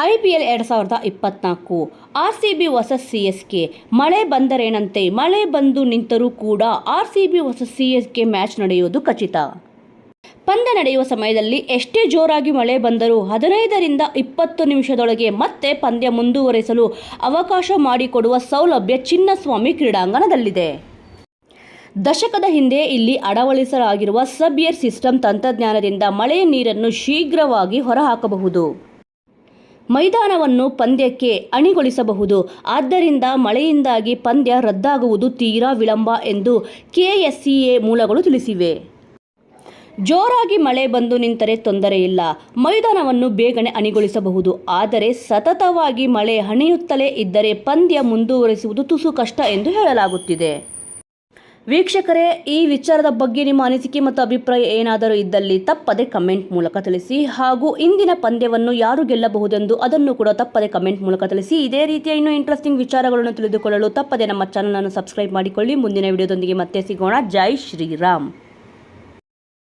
I P L ಎರಡು ಸಾವಿರದ ಇಪ್ಪತ್ನಾಲ್ಕು. ಆರ್ ಸಿ ಬಿ ಹೊಸ ಸಿ ಎಸ್ ಕೆ. ಮಳೆ ಬಂದರೇನಂತೆ? ಮಳೆ ಬಂದು ನಿಂತರೂ ಕೂಡ ಆರ್ ಸಿ ಬಿ ಹೊಸ ಸಿ ಎಸ್ ಕೆ ಮ್ಯಾಚ್ ನಡೆಯುವುದು ಖಚಿತ. ಪಂದ್ಯ ನಡೆಯುವ ಸಮಯದಲ್ಲಿ ಎಷ್ಟೇ ಜೋರಾಗಿ ಮಳೆ ಬಂದರೂ ಹದಿನೈದರಿಂದ ಇಪ್ಪತ್ತು ನಿಮಿಷದೊಳಗೆ ಮತ್ತೆ ಪಂದ್ಯ ಮುಂದುವರಿಸಲು ಅವಕಾಶ ಮಾಡಿಕೊಡುವ ಸೌಲಭ್ಯ ಚಿನ್ನಸ್ವಾಮಿ ಕ್ರೀಡಾಂಗಣದಲ್ಲಿದೆ. ದಶಕದ ಹಿಂದೆ ಇಲ್ಲಿ ಅಳವಡಿಸಲಾಗಿರುವ ಸಬ್ಯರ್ ಸಿಸ್ಟಮ್ ತಂತ್ರಜ್ಞಾನದಿಂದ ಮಳೆಯ ನೀರನ್ನು ಶೀಘ್ರವಾಗಿ ಹೊರಹಾಕಬಹುದು. ಮೈದಾನವನ್ನು ಪಂದ್ಯಕ್ಕೆ ಅಣಿಗೊಳಿಸಬಹುದು. ಆದ್ದರಿಂದ ಮಳೆಯಿಂದಾಗಿ ಪಂದ್ಯ ರದ್ದಾಗುವುದು ತೀರಾ ವಿಳಂಬ ಎಂದು ಕೆಎಸ್ಸಿಎ ಮೂಲಗಳು ತಿಳಿಸಿವೆ. ಜೋರಾಗಿ ಮಳೆ ಬಂದು ನಿಂತರೆ ತೊಂದರೆ ಇಲ್ಲ. ಮೈದಾನವನ್ನು ಬೇಗನೆ ಅಣಿಗೊಳಿಸಬಹುದು. ಆದರೆ ಸತತವಾಗಿ ಮಳೆ ಹಣಿಯುತ್ತಲೇ ಇದ್ದರೆ ಪಂದ್ಯ ಮುಂದುವರಿಸುವುದು ತುಸು ಕಷ್ಟ ಎಂದು ಹೇಳಲಾಗುತ್ತಿದೆ. ವೀಕ್ಷಕರೇ, ಈ ವಿಚಾರದ ಬಗ್ಗೆ ನಿಮ್ಮ ಅನಿಸಿಕೆ ಮತ್ತು ಅಭಿಪ್ರಾಯ ಏನಾದರೂ ಇದ್ದಲ್ಲಿ ತಪ್ಪದೆ ಕಮೆಂಟ್ ಮೂಲಕ ತಿಳಿಸಿ ಹಾಗೂ ಇಂದಿನ ಪಂದ್ಯವನ್ನು ಯಾರು ಗೆಲ್ಲಬಹುದೆಂದು ಅದನ್ನು ಕೂಡ ತಪ್ಪದೆ ಕಮೆಂಟ್ ಮೂಲಕ ತಿಳಿಸಿ. ಇದೇ ರೀತಿಯ ಇನ್ನೂ ಇಂಟ್ರೆಸ್ಟಿಂಗ್ ವಿಚಾರಗಳನ್ನು ತಿಳಿದುಕೊಳ್ಳಲು ತಪ್ಪದೆ ನಮ್ಮ ಚಾನಲನ್ನು ಸಬ್ಸ್ಕ್ರೈಬ್ ಮಾಡಿಕೊಳ್ಳಿ. ಮುಂದಿನ ವಿಡಿಯೋದೊಂದಿಗೆ ಮತ್ತೆ ಸಿಗೋಣ. ಜೈ ಶ್ರೀರಾಮ್.